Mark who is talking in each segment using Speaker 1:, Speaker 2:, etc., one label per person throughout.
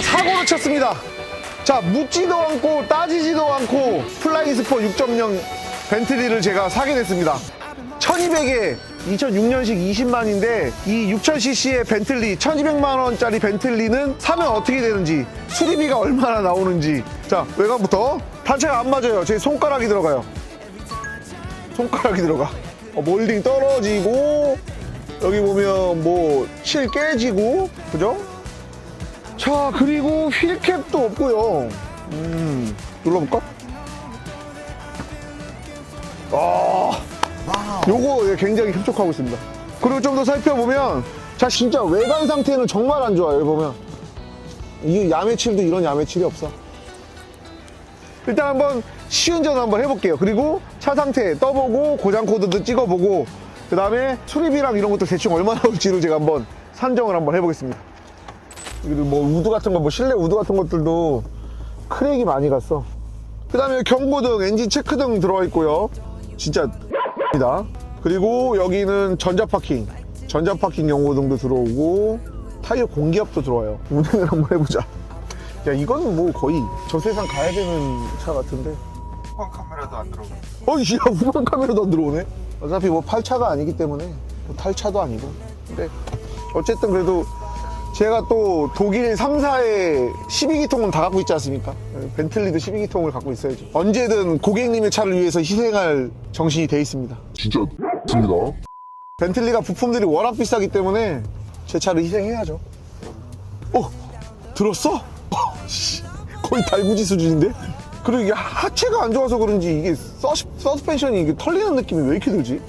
Speaker 1: 자, 사고를 쳤습니다. 자, 묻지도 않고 따지지도 않고 플라잉 스포 6.0 벤틀리를 제가 사게 됐습니다. 1200에 2006년식 20만인데 이 6000cc의 벤틀리 1200만원짜리 벤틀리는 사면 어떻게 되는지 수리비가 얼마나 나오는지 자 외관부터 단체가 안 맞아요 제 손가락이 들어가요 손가락이 들어가 어, 몰딩 떨어지고 여기 보면 뭐 실 깨지고 그죠? 자 그리고 휠캡도 없고요. 음 눌러볼까? 아 요거 굉장히 흡족하고 있습니다. 그리고 좀 더 살펴보면 자 진짜 외관 상태는 정말 안 좋아요. 보면. 이 야매칠도 이런 야매칠이 없어. 일단 한번 시운전 한번 해볼게요. 그리고 차 상태 떠보고 고장 코드도 찍어보고 그 다음에 수리비랑 이런 것도 대충 얼마 나 올지를 제가 한번 산정을 한번 해보겠습니다 그리고 뭐 우드 같은 거, 뭐 실내 우드 같은 것들도 크랙이 많이 갔어. 그 다음에 경고등, 엔진 체크등 들어가 있고요. 진짜 입니다. 그리고 여기는 전자파킹, 전자파킹 경고등도 들어오고 타이어 공기압도 들어와요. 운행을 한번 해보자. 야 이거는 뭐 거의 저 세상 가야 되는 차 같은데.
Speaker 2: 후방 카메라도 안 들어오고
Speaker 1: 어, 야, 후방 카메라도 안 들어오네? 어차피 뭐 팔차가 아니기 때문에, 뭐 탈차도 아니고. 근데, 어쨌든 그래도 제가 또 독일 3사의 12기통은 다 갖고 있지 않습니까? 벤틀리도 12기통을 갖고 있어야죠. 언제든 고객님의 차를 위해서 희생할 정신이 돼 있습니다.
Speaker 3: 진짜 습니다
Speaker 1: 벤틀리가 부품들이 워낙 비싸기 때문에 제 차를 희생해야죠. 어? 들었어? 어, 씨, 거의 달구지 수준인데? 그리고 이게 하체가 안 좋아서 그런지 이게 서스, 서스펜션이 이게 털리는 느낌이 왜 이렇게 들지?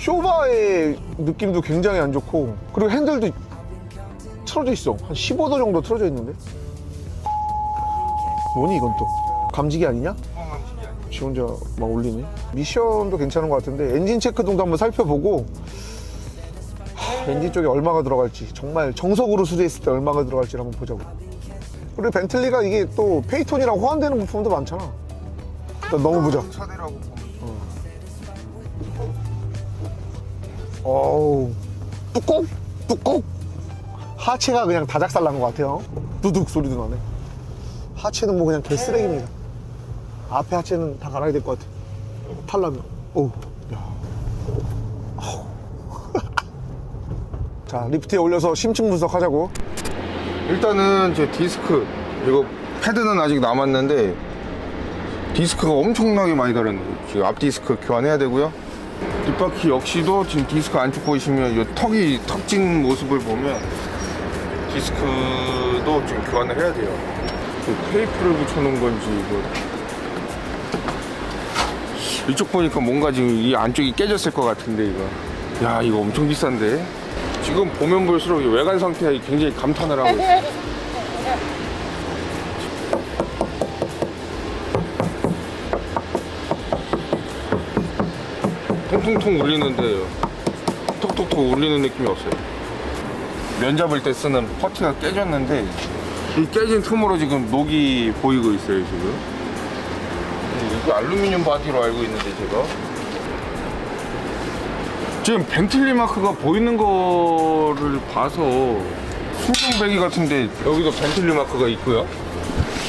Speaker 1: 쇼바의 느낌도 굉장히 안 좋고 그리고 핸들도 틀어져 있어 한 15도 정도 틀어져 있는데 뭐니 이건 또 감지기 아니냐? 지 혼자 막 올리네. 미션도 괜찮은 것 같은데 엔진 체크등도 한번 살펴보고 하, 엔진 쪽에 얼마가 들어갈지 정말 정석으로 수리했을 때 얼마가 들어갈지 한번 보자고. 그리고 벤틀리가 이게 또 페이톤이랑 호환되는 부품도 많잖아. 일단 너무 보자. 어우 뚜껑 뚜껑 하체가 그냥 다작살 난 것 같아요. 두둑 소리도 나네. 하체는 뭐 그냥 개쓰레기입니다. 앞에 하체는 다 갈아야 될 것 같아. 탈라면. 오. 야. 자, 리프트에 올려서 심층 분석하자고.
Speaker 2: 일단은 제 디스크 그리고 패드는 아직 남았는데 디스크가 엄청나게 많이 다른 지금 앞 디스크 교환해야 되고요 뒷바퀴 역시도 지금 디스크 안쪽 보시면 이 턱이 턱진 모습을 보면 디스크도 지금 교환을 해야 돼요. 그 테이프를 붙여놓은 건지 이거. 이쪽 보니까 뭔가 지금 이 안쪽이 깨졌을 것 같은데 이거. 야 이거 엄청 비싼데? 지금 보면 볼수록 이 외관 상태에 굉장히 감탄을 하고 있어요. 통통통 울리는데요. 톡톡톡 울리는 느낌이 없어요 면 잡을 때 쓰는 퍼티가 깨졌는데 이 깨진 틈으로 지금 녹이 보이고 있어요 지금. 이게 알루미늄 바디로 알고 있는데 제가. 지금 벤틀리 마크가 보이는 거를 봐서 순정 배기 같은데 여기도 벤틀리 마크가 있고요.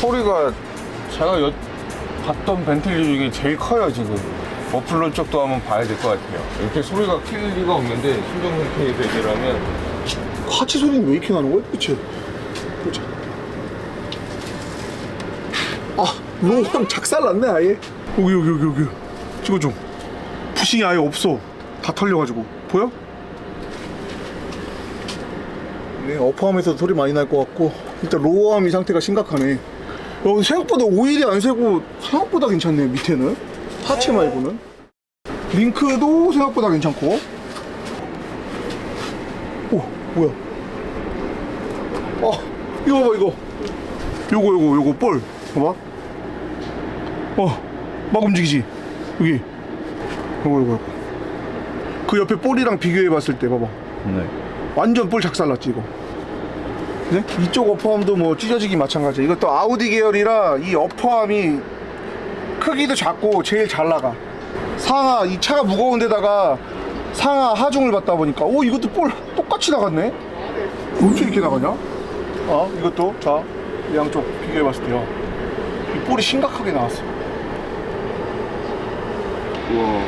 Speaker 2: 소리가 제가 여- 봤던 벤틀리 중에 제일 커요 지금. 머플러 쪽도 한번 봐야 될 것 같아요. 이렇게 소리가 클 리가 없는데 순정 상태의 배기라면
Speaker 1: 하체 소리는 왜 이렇게 나는 거야? 그치? 보자. 아, 로함 작살났네, 아예. 여기, 여기, 여기, 여기. 찍어 좀. 부싱이 아예 없어. 다 털려가지고. 보여? 네, 어퍼하면서 소리 많이 날 것 같고. 일단 로어함이 상태가 심각하네. 어, 생각보다 오일이 안 새고 생각보다 괜찮네, 밑에는. 하체 말고는. 링크도 생각보다 괜찮고. 오, 뭐야? 어, 이거 봐봐, 이거. 요거, 요거, 요거, 볼. 봐봐. 어, 막 움직이지? 여기. 요거, 요거, 요거. 그 옆에 볼이랑 비교해 봤을 때, 봐봐. 완전 볼 작살났지, 이거. 네? 이쪽 어퍼함도 뭐 찢어지기 마찬가지야. 이것도 아우디 계열이라 이 어퍼함이 크기도 작고 제일 잘 나가. 상하, 이 차가 무거운 데다가 상하 하중을 받다 보니까, 오, 이것도 볼 똑같이 나갔네? 어떻게 이렇게 나가냐? 아, 이것도, 자,
Speaker 3: 양쪽 비교해 봤을 때요. 이 볼이 심각하게 나왔어.
Speaker 2: 우와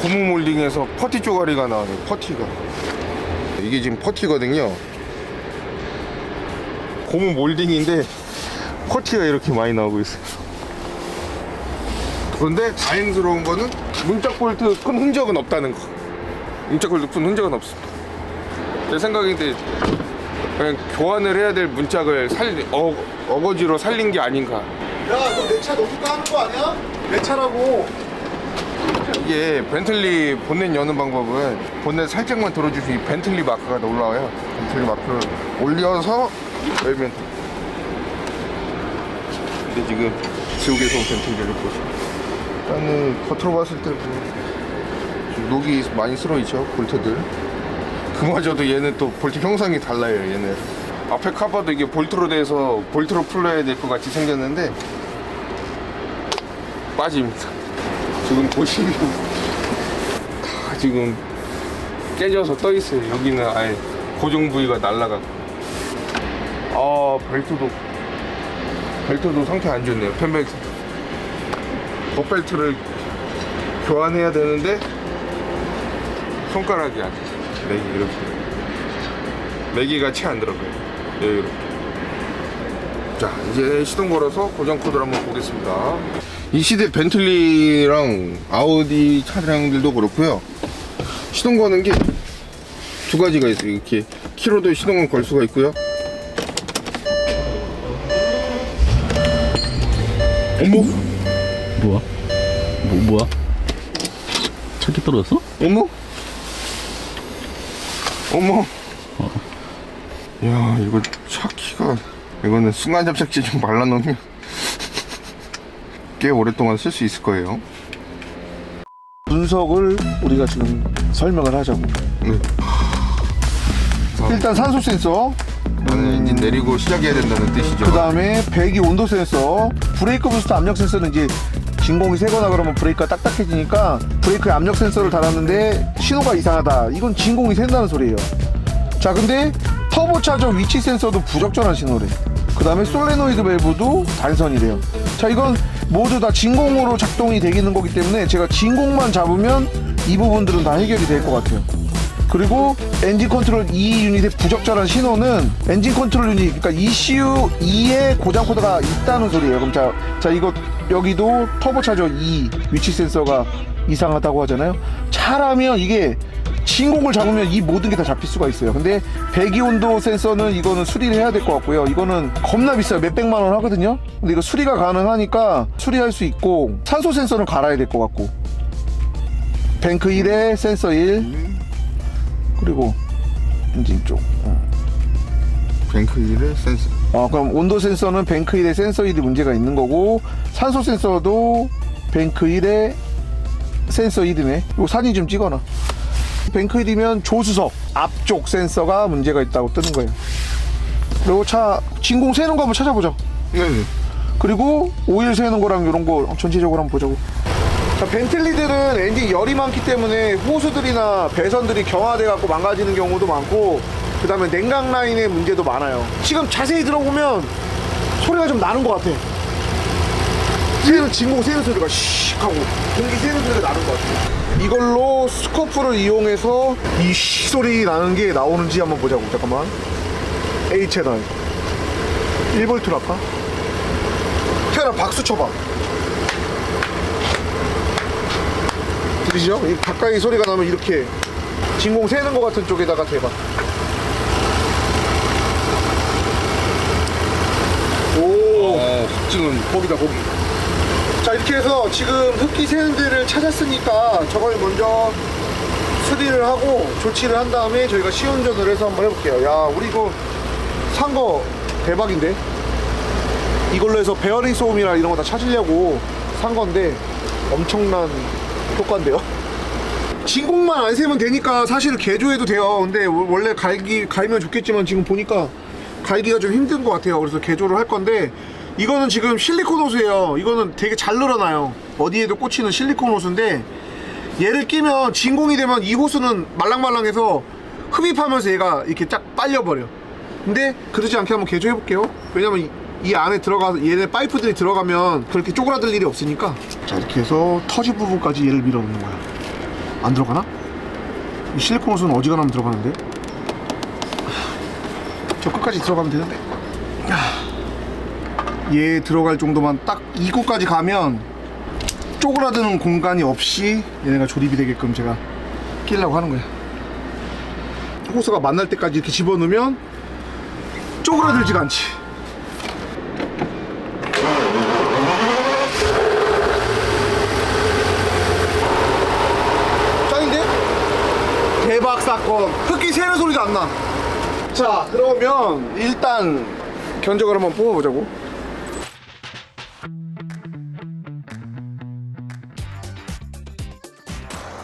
Speaker 2: 고무 몰딩에서 퍼티 쪼가리가 나와요 퍼티가 이게 지금 퍼티거든요 고무 몰딩인데 퍼티가 이렇게 많이 나오고 있어요 그런데 다행스러운 거는 문짝 볼트 끈 흔적은 없다는 거 문짝 볼트 끈 흔적은 없습니다 제 생각인데 그냥 교환을 해야 될 문짝을 살 어, 어거지로 살린 게 아닌가
Speaker 1: 야, 너 내 차 너무 까는 거 아니야? 내 차라고.
Speaker 2: 이게 벤틀리 본넷 여는 방법은 본넷 살짝만 들어주시면 이 벤틀리 마크가 올라와요. 벤틀리 마크를 올려서 열면 돼. 근데 지금 지옥에서 온 벤틀리를 보시면 일단은 겉으로 봤을 때 뭐, 좀 녹이 많이 쓸어 있죠 볼트들 그마저도 얘는 또 볼트 형상이 달라요 얘는 앞에 카바도 이게 볼트로 돼서 볼트로 풀러야 될 것 같이 생겼는데 빠집니다 지금 보시면 다 지금 깨져서 떠 있어요. 여기는 아예 고정 부위가 날라가고. 아 벨트도 벨트도 상태 안 좋네요. 펜벨 트. 버벨트를 교환해야 되는데 손가락이 안 돼. 맥이 이렇게. 맥이가 채 안 들어가요. 네, 이렇게. 자 이제 시동 걸어서 고정 코드를 한번 보겠습니다 이 시대 벤틀리랑 아우디 차량들도 그렇고요 시동 거는 게 두 가지가 있어요 이렇게 키로도 시동을 걸 수가 있고요 어머
Speaker 4: 뭐야? 뭐, 뭐야? 차키 떨어졌어?
Speaker 2: 어머 어머 야 이거 차 키가 이거는 순간 접착제 좀 발라놓으면 꽤 오랫동안 쓸 수 있을 거예요
Speaker 1: 분석을 우리가 지금 설명을 하자고.
Speaker 2: 네.
Speaker 1: 일단 산소 센서,
Speaker 2: 나는 엔진 내리고 시작해야 된다는 뜻이죠
Speaker 1: 그 다음에 배기 온도 센서, 브레이크 부스트 압력 센서는 이제 진공이 세거나 그러면 브레이크가 딱딱해지니까 브레이크에 압력 센서를 달았는데 신호가 이상하다. 이건 진공이 샌다는 소리예요. 자, 근데 터보차저 위치 센서도 부적절한 신호래. 그 다음에 솔레노이드 밸브도 단선이래요. 자, 이건 모두 다 진공으로 작동이 되기는 거기 때문에 제가 진공만 잡으면 이 부분들은 다 해결이 될 것 같아요. 그리고 엔진 컨트롤 E 유닛의 부적절한 신호는 엔진 컨트롤 유닛, 그러니까 ECU 2에 고장 코드가 있다는 소리예요. 그럼 자, 자 이거 여기도 터보차저 2 위치 센서가 이상하다고 하잖아요. 차라면 이게 진공을 잡으면 이 모든 게 다 잡힐 수가 있어요. 근데 배기 온도 센서는 이거는 수리를 해야 될 것 같고요. 이거는 겁나 비싸요. 몇 백만 원 하거든요. 근데 이거 수리가 가능하니까 수리할 수 있고 산소 센서는 갈아야 될 것 같고 뱅크 1에 센서 1 그리고 엔진 쪽. 어.
Speaker 2: 뱅크 1의 센서
Speaker 1: 어, 그럼 온도 센서는 뱅크 1에 센서 1이 문제가 있는 거고 산소 센서도 뱅크 1에 센서 1이네. 이거 사진 좀 찍어놔. 뱅크 1이면 조수석 앞쪽 센서가 문제가 있다고 뜨는 거예요. 그리고 차 진공 새는 거 한번 찾아보자.
Speaker 2: 네네
Speaker 1: 그리고 오일 새는 거랑 이런 거 전체적으로 한번 보자고. 자, 벤틀리들은 엔진 열이 많기 때문에 호수들이나 배선들이 경화돼 갖고 망가지는 경우도 많고 그 다음에 냉각 라인의 문제도 많아요. 지금 자세히 들어보면 소리가 좀 나는 것 같아. 새는 진공 새는 소리가 씩 하고 공기 새는 소리가 나는 것 같아. 이걸로 스코프를 이용해서 이시 소리 나는 게 나오는지 한번 보자고. 잠깐만. A 채널. 1볼트로 할까? 태연아 박수 쳐봐. 이 가까이 소리가 나면 이렇게 진공 새는 것 같은 쪽에다가 대봐. 오,
Speaker 2: 어 확증은
Speaker 1: 거기다 거기. 자 이렇게 해서 지금 흡기 새는 데를 찾았으니까 저걸 먼저 수리를 하고 조치를 한 다음에 저희가 시운전을 해서 한번 해볼게요. 야 우리 이거 산 거 대박인데? 이걸로 해서 베어링 소음이나 이런 거 다 찾으려고 산 건데 엄청난 효과인데요. 진공만 안 세면 되니까 사실 개조해도 돼요. 근데 원래 갈기 갈면 좋겠지만 지금 보니까 갈기가 좀 힘든 것 같아요. 그래서 개조를 할 건데 이거는 지금 실리콘 호수예요. 이거는 되게 잘 늘어나요. 어디에도 꽂히는 실리콘 호수인데 얘를 끼면 진공이 되면 이 호수는 말랑말랑해서 흡입하면서 얘가 이렇게 쫙 빨려버려. 근데 그러지 않게 한번 개조해 볼게요. 왜냐면 이, 이 안에 들어가서 얘네 파이프들이 들어가면 그렇게 쪼그라들 일이 없으니까. 자, 이렇게 해서 터지 부분까지 얘를 밀어넣는 거야. 안 들어가나? 이 실리콘 옷은 어지간하면 들어가는데. 저 끝까지 들어가면 되는데. 얘 들어갈 정도만 딱 이곳까지 가면 쪼그라드는 공간이 없이 얘네가 조립이 되게끔 제가 끼려고 하는 거야. 호스가 만날 때까지 이렇게 집어넣으면 쪼그라들지가 않지. 짱인데? 대박 사건. 흙이 새는 소리도 안 나. 자, 그러면 일단 견적을 한번 뽑아보자고.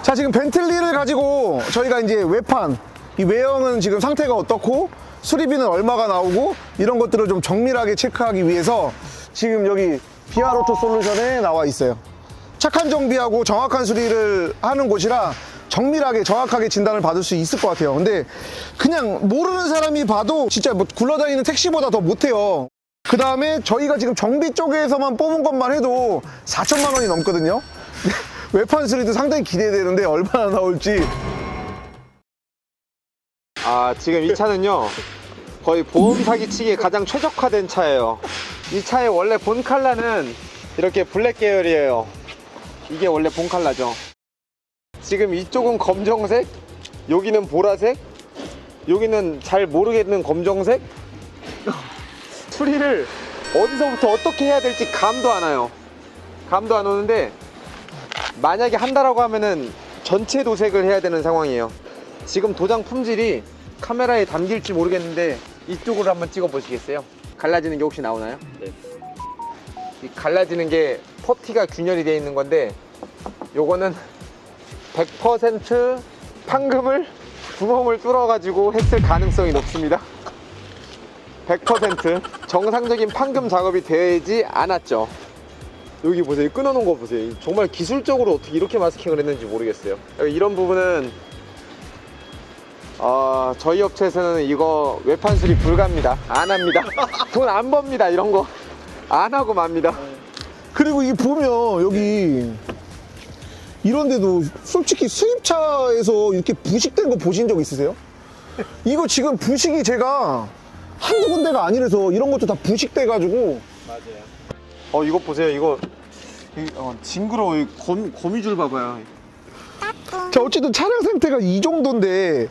Speaker 1: 자 지금 벤틀리를 가지고 저희가 이제 외판 이 외형은 지금 상태가 어떻고 수리비는 얼마가 나오고 이런 것들을 좀 정밀하게 체크하기 위해서 지금 여기 비아로토 솔루션에 나와 있어요 착한 정비하고 정확한 수리를 하는 곳이라 정밀하게 정확하게 진단을 받을 수 있을 것 같아요. 근데 그냥 모르는 사람이 봐도 진짜 뭐 굴러다니는 택시보다 더 못해요. 그 다음에 저희가 지금 정비 쪽에서만 뽑은 것만 해도 4천만 원이 넘거든요. 외판 수리도 상당히 기대되는데 얼마나 나올지.
Speaker 5: 아 지금 이 차는요 거의 보험 사기치기에 가장 최적화된 차예요. 이 차의 원래 본 칼라는 이렇게 블랙 계열이에요. 이게 원래 본 칼라죠 지금 이쪽은 검정색 여기는 보라색 여기는 잘 모르겠는 검정색 수리를 어디서부터 어떻게 해야 될지 감도 안 와요 감도 안 오는데 만약에 한다라고 하면은 전체 도색을 해야 되는 상황이에요. 지금 도장 품질이 카메라에 담길지 모르겠는데 이쪽으로 한번 찍어 보시겠어요? 갈라지는 게 혹시 나오나요? 네. 이 갈라지는 게 퍼티가 균열이 되어 있는 건데 요거는 100% 판금을 구멍을 뚫어 가지고 했을 가능성이 높습니다. 100% 정상적인 판금 작업이 되지 않았죠. 여기 보세요. 끊어놓은 거 보세요. 정말 기술적으로 어떻게 이렇게 마스킹을 했는지 모르겠어요. 이런 부분은 어, 저희 업체에서는 이거 외판 수리 불가합니다. 안 합니다. 돈 안 법니다. 이런 거 안 하고 맙니다.
Speaker 1: 그리고 이 보면 여기 이런데도 솔직히 수입차에서 이렇게 부식된 거 보신 적 있으세요? 이거 지금 부식이 제가 한두 군데가 아니라서 이런 것도 다 부식돼 가지고
Speaker 5: 어 이거 보세요. 이거 이, 어, 징그러워. 이 거미, 거미줄 봐봐요.
Speaker 1: 자 어쨌든 차량 상태가 이 정도인데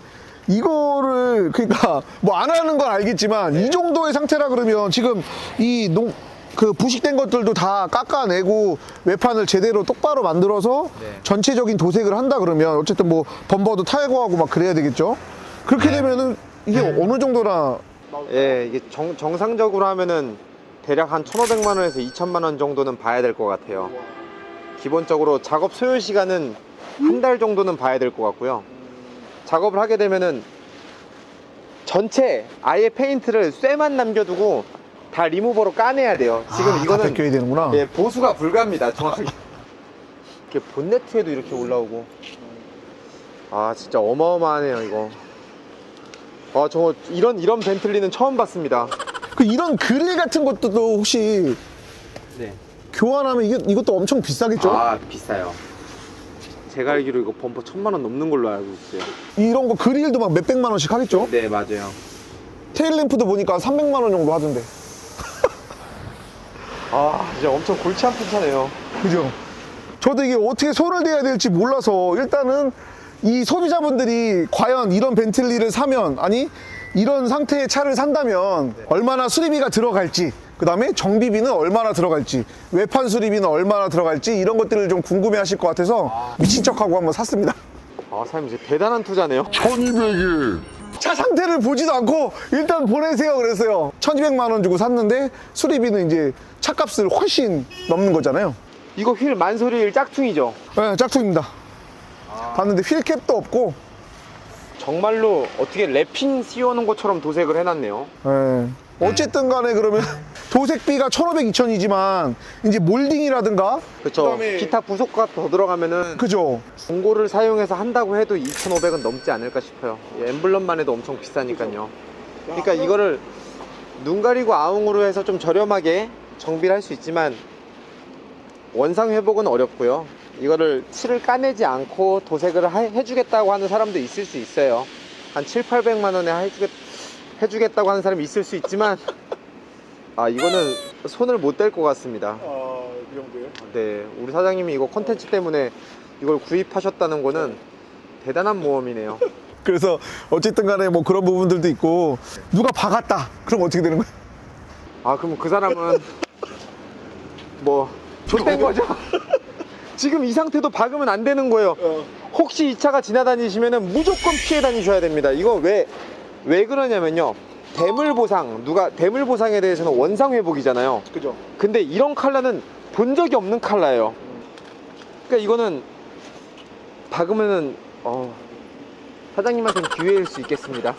Speaker 1: 이거를 그러니까 뭐 안 하는 건 알겠지만 이 정도의 상태라 그러면 지금 이 농 그 부식된 것들도 다 깎아내고 외판을 제대로 똑바로 만들어서 전체적인 도색을 한다 그러면 어쨌든 뭐 범버도 탈거하고 막 그래야 되겠죠. 그렇게 되면은 이게 어느 정도나
Speaker 5: 예, 이게 정, 정상적으로 하면은 대략 한 1,500만 원에서 2천만 원 정도는 봐야 될 것 같아요. 기본적으로 작업 소요 시간은 한 달 정도는 봐야 될 것 같고요. 작업을 하게 되면은 전체 아예 페인트를 쇠만 남겨두고 다 리무버로 까내야 돼요. 지금
Speaker 1: 아, 다
Speaker 5: 이거는
Speaker 1: 벗겨야 되는구나.
Speaker 5: 예, 보수가 불가합니다. 정확하게. 이렇게 본네트에도 이렇게 올라오고. 아, 진짜 어마어마하네요, 이거. 아, 저 이런 이런 벤틀리는 처음 봤습니다.
Speaker 1: 그 이런 그릴 같은 것도 또 혹시
Speaker 5: 네.
Speaker 1: 교환하면 이게 이것도 엄청 비싸겠죠?
Speaker 5: 아, 비싸요. 제가 알기로 이거 범퍼 천만 원 넘는 걸로 알고 있어요.
Speaker 1: 이런 거 그릴도 막 몇백만 원씩 하겠죠?
Speaker 5: 네, 맞아요.
Speaker 1: 테일 램프도 보니까 300만 원 정도 하던데.
Speaker 5: 아, 진짜 엄청 골치 아픈 차네요.
Speaker 1: 그죠? 저도 이게 어떻게 손을 대야 될지 몰라서 일단은 이 소비자분들이 과연 이런 벤틀리를 사면 아니 이런 상태의 차를 산다면 얼마나 수리비가 들어갈지 그 다음에 정비비는 얼마나 들어갈지 외판 수리비는 얼마나 들어갈지 이런 것들을 좀 궁금해 하실 것 같아서 미친 척하고 한번 샀습니다
Speaker 5: 아, 사장님 진짜 대단한 투자네요.
Speaker 1: 차 상태를 보지도 않고 일단 보내세요 그랬어요 1200만 원 주고 샀는데 수리비는 이제 차값을 훨씬 넘는 거잖아요
Speaker 5: 이거 휠 만소리일 짝퉁이죠.
Speaker 1: 네, 짝퉁입니다 봤는데 휠캡도 없고
Speaker 5: 정말로 어떻게 랩핑 씌워놓은 것처럼 도색을 해놨네요.
Speaker 1: 예. 어쨌든 간에 그러면 도색비가 1,500, 2,000이지만 이제 몰딩이라든가
Speaker 5: 그쵸.
Speaker 1: 그다음에-
Speaker 5: 기타 부속가 더 들어가면은
Speaker 1: 그죠?
Speaker 5: 중고를 사용해서 한다고 해도 2,500은 넘지 않을까 싶어요. 이 엠블럼만 해도 엄청 비싸니까요. 그러니까 이거를 눈 가리고 아웅으로 해서 좀 저렴하게 정비를 할 수 있지만 원상 회복은 어렵고요. 이거를 칠을 까내지 않고 도색을 하- 해주겠다고 하는 사람도 있을 수 있어요. 한 7, 800만 원에 해주겠, 해주겠다고 하는 사람이 있을 수 있지만 아 이거는 손을 못 댈 것 같습니다.
Speaker 3: 아, 이 정도요?
Speaker 5: 네, 우리 사장님이 이거 컨텐츠 때문에 이걸 구입하셨다는 거는 대단한 모험이네요.
Speaker 1: 그래서 어쨌든 간에 뭐 그런 부분들도 있고 누가 박았다. 그럼 어떻게 되는 거야?
Speaker 5: 아 그럼 그 사람은 뭐 좆된 거죠? 지금 이 상태도 박으면 안 되는 거예요. 혹시 이 차가 지나다니시면은 무조건 피해 다니셔야 됩니다. 이거 왜 왜 그러냐면요. 대물 보상 누가 대물 보상에 대해서는 원상 회복이잖아요.
Speaker 3: 그죠?
Speaker 5: 근데 이런 컬러는 본 적이 없는 컬러예요. 그러니까 이거는 박으면은 어, 사장님한테는 기회일 수 있겠습니다.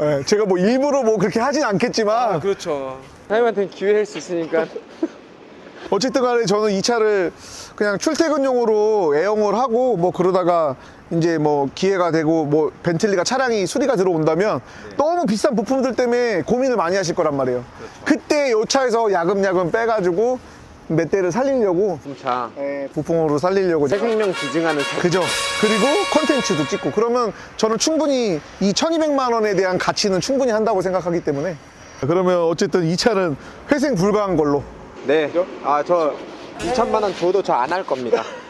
Speaker 1: 예, 제가 뭐 일부러 뭐 그렇게 하진 않겠지만
Speaker 5: 그렇죠. 사장님한테는 기회일 수 있으니까.
Speaker 1: 어쨌든 간에 저는 이 차를 그냥 출퇴근용으로 애용을 하고 뭐 그러다가 이제 뭐 기회가 되고 뭐 벤틀리가 차량이 수리가 들어온다면 너무 비싼 부품들 때문에 고민을 많이 하실 거란 말이에요. 그때이 차에서 야금야금 빼가지고 몇 대를 살리려고
Speaker 5: 차
Speaker 3: 네.
Speaker 1: 부품으로 살리려고
Speaker 5: 새 생명 기증하는 차.
Speaker 1: 그죠. 그리고 컨텐츠도 찍고 그러면 저는 충분히 이 1200만 원에 대한 가치는 충분히 한다고 생각하기 때문에 그러면 어쨌든 이 차는 회생 불가한 걸로
Speaker 5: 네. 아, 저 2천만 원 줘도 저 안 할 겁니다.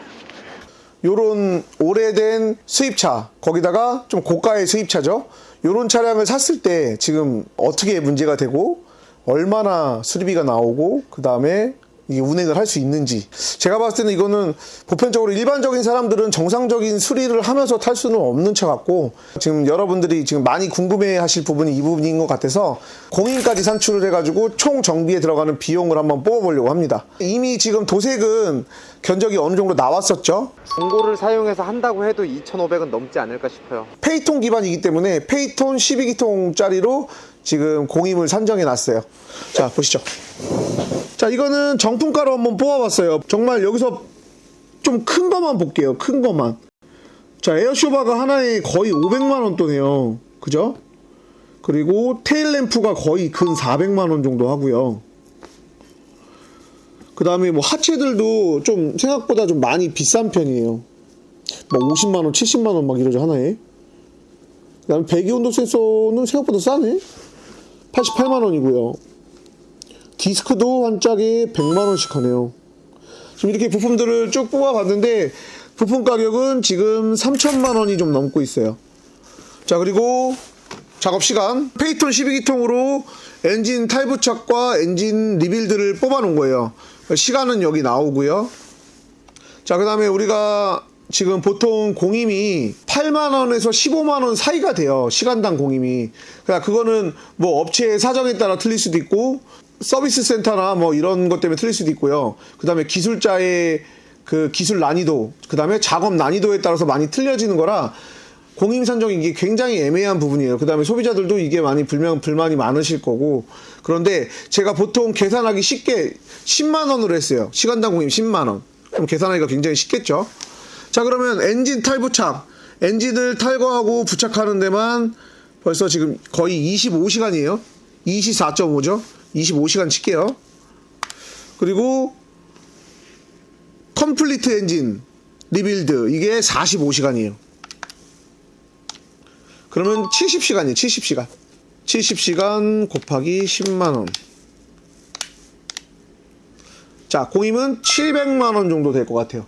Speaker 1: 요런 오래된 수입차 거기다가 좀 고가의 수입차죠. 요런 차량을 샀을 때 지금 어떻게 문제가 되고 얼마나 수리비가 나오고 그 다음에 이 운행을 할 수 있는지. 제가 봤을 때는 이거는 보편적으로 일반적인 사람들은 정상적인 수리를 하면서 탈 수는 없는 차 같고 지금 여러분들이 지금 많이 궁금해 하실 부분이 이 부분인 것 같아서 공인까지 산출을 해가지고 총 정비에 들어가는 비용을 한번 뽑아보려고 합니다. 이미 지금 도색은 견적이 어느 정도 나왔었죠?
Speaker 5: 중고를 사용해서 한다고 해도 2,500은 넘지 않을까 싶어요.
Speaker 1: 페이톤 기반이기 때문에 페이톤 12기통짜리로 지금 공임을 산정해 놨어요. 자, 보시죠. 자, 이거는 정품가로 한번 뽑아봤어요. 정말 여기서 좀큰 것만 볼게요. 큰 것만. 자, 에어쇼바가 하나에 거의 500만원 돈이에요. 그죠? 그리고 테일램프가 거의 근 400만원 정도 하고요. 그 다음에 뭐 하체들도 좀 생각보다 좀 많이 비싼 편이에요. 막 50만원, 70만원 막 이러죠, 하나에. 그 다음에 배기 온도 센서는 생각보다 싸네. 88만원이고요. 디스크도 한 짝에 100만원씩 하네요. 지금 이렇게 부품들을 쭉 뽑아봤는데, 부품 가격은 지금 3천만원이 좀 넘고 있어요. 자, 그리고 작업 시간. 페이톤 12기통으로 엔진 탈부착과 엔진 리빌드를 뽑아놓은 거예요. 시간은 여기 나오고요. 자, 그 다음에 우리가 지금 보통 공임이 8만원에서 15만원 사이가 돼요. 시간당 공임이. 그러니까 그거는 뭐 업체 사정에 따라 틀릴 수도 있고, 서비스 센터나 뭐 이런 것 때문에 틀릴 수도 있고요. 그 다음에 기술자의 그 기술 난이도, 그 다음에 작업 난이도에 따라서 많이 틀려지는 거라 공임 산정이 이게 굉장히 애매한 부분이에요. 그 다음에 소비자들도 이게 많이 불명, 불만이 많으실 거고. 그런데 제가 보통 계산하기 쉽게 10만원으로 했어요. 시간당 공임 10만원. 그럼 계산하기가 굉장히 쉽겠죠. 자, 그러면 엔진 탈부착. 엔진을 탈거하고 부착하는 데만 벌써 지금 거의 25시간이에요. 24.5죠. 25시간 칠게요. 그리고 컴플리트 엔진 리빌드 이게 45시간이에요. 그러면 70시간이에요. 70시간. 70시간 곱하기 10만원. 자, 공임은 700만원 정도 될 것 같아요.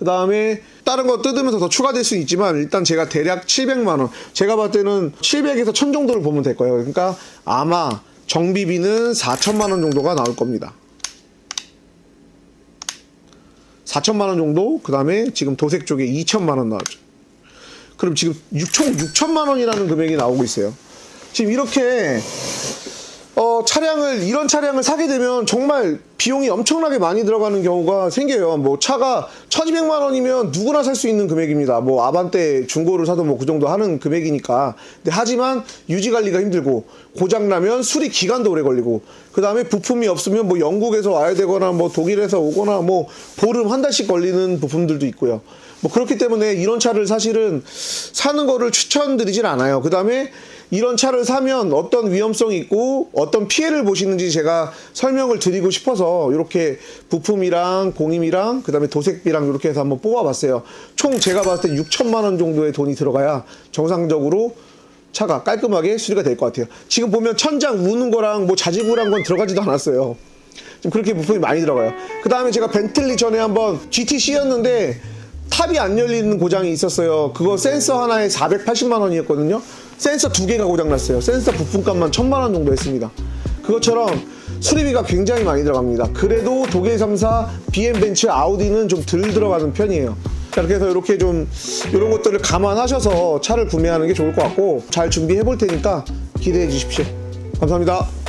Speaker 1: 그 다음에 다른 거 뜯으면서 더 추가될 수 있지만 일단 제가 대략 700만 원. 제가 봤을 때는 700에서 1000 정도를 보면 될 거예요. 그러니까 아마 정비비는 4천만 원 정도가 나올 겁니다. 4천만 원 정도, 그 다음에 지금 도색 쪽에 2천만 원 나왔죠. 그럼 지금 6총 6천만 원이라는 금액이 나오고 있어요. 지금 이렇게 어, 차량을 이런 차량을 사게 되면 정말 비용이 엄청나게 많이 들어가는 경우가 생겨요. 뭐 차가 1,200만 원이면 누구나 살 수 있는 금액입니다. 뭐 아반떼 중고를 사도 뭐 그 정도 하는 금액이니까. 근데 하지만 유지 관리가 힘들고 고장 나면 수리 기간도 오래 걸리고 그다음에 부품이 없으면 뭐 영국에서 와야 되거나 뭐 독일에서 오거나 뭐 보름 한 달씩 걸리는 부품들도 있고요. 뭐 그렇기 때문에 이런 차를 사실은 사는 거를 추천드리진 않아요. 그 다음에 이런 차를 사면 어떤 위험성이 있고 어떤 피해를 보시는지 제가 설명을 드리고 싶어서 이렇게 부품이랑 공임이랑 그다음에 도색비랑 이렇게 해서 한번 뽑아봤어요. 총 제가 봤을 때 6천만 원 정도의 돈이 들어가야 정상적으로 차가 깔끔하게 수리가 될 것 같아요. 지금 보면 천장 우는 거랑 뭐 자지구란 건 들어가지도 않았어요. 좀 그렇게 부품이 많이 들어가요. 그 다음에 제가 벤틀리 전에 한번 GTC였는데 탑이 안 열리는 고장이 있었어요. 그거 센서 하나에 480만 원이었거든요. 센서 두 개가 고장났어요. 센서 부품값만 1000만 원 정도 했습니다. 그것처럼 수리비가 굉장히 많이 들어갑니다. 그래도 독일 3사, BM 벤츠, 아우디는 좀 덜 들어가는 편이에요. 자, 그렇게 해서 이렇게 좀 이런 것들을 감안하셔서 차를 구매하는 게 좋을 것 같고 잘 준비해 볼 테니까 기대해 주십시오. 감사합니다.